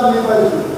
sabe nem faz.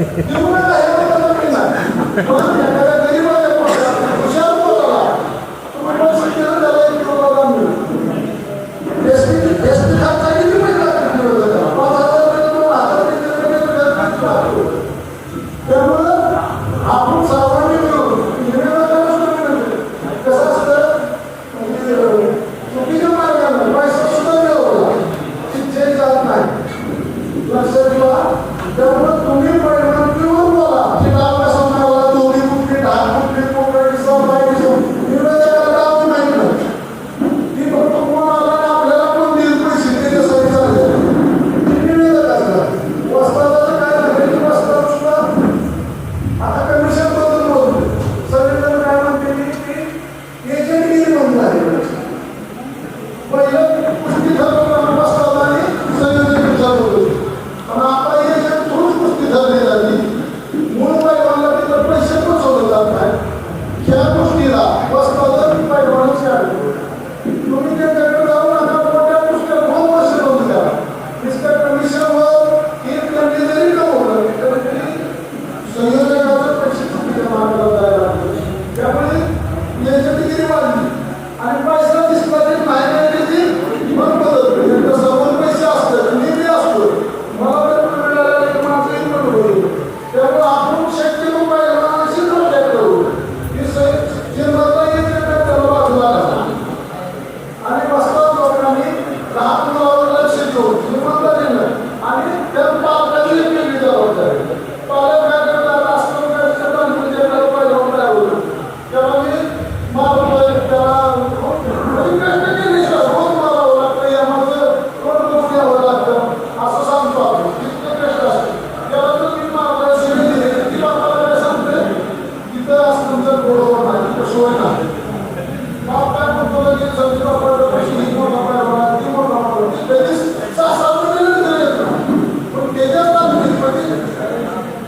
Yung mga tayo, mga tayo, mga tayo, Well,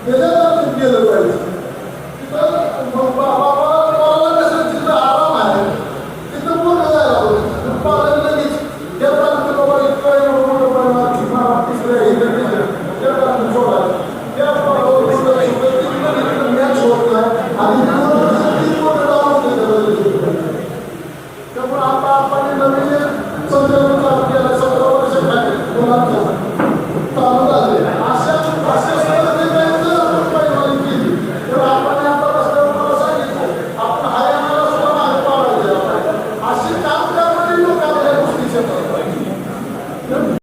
Is that not?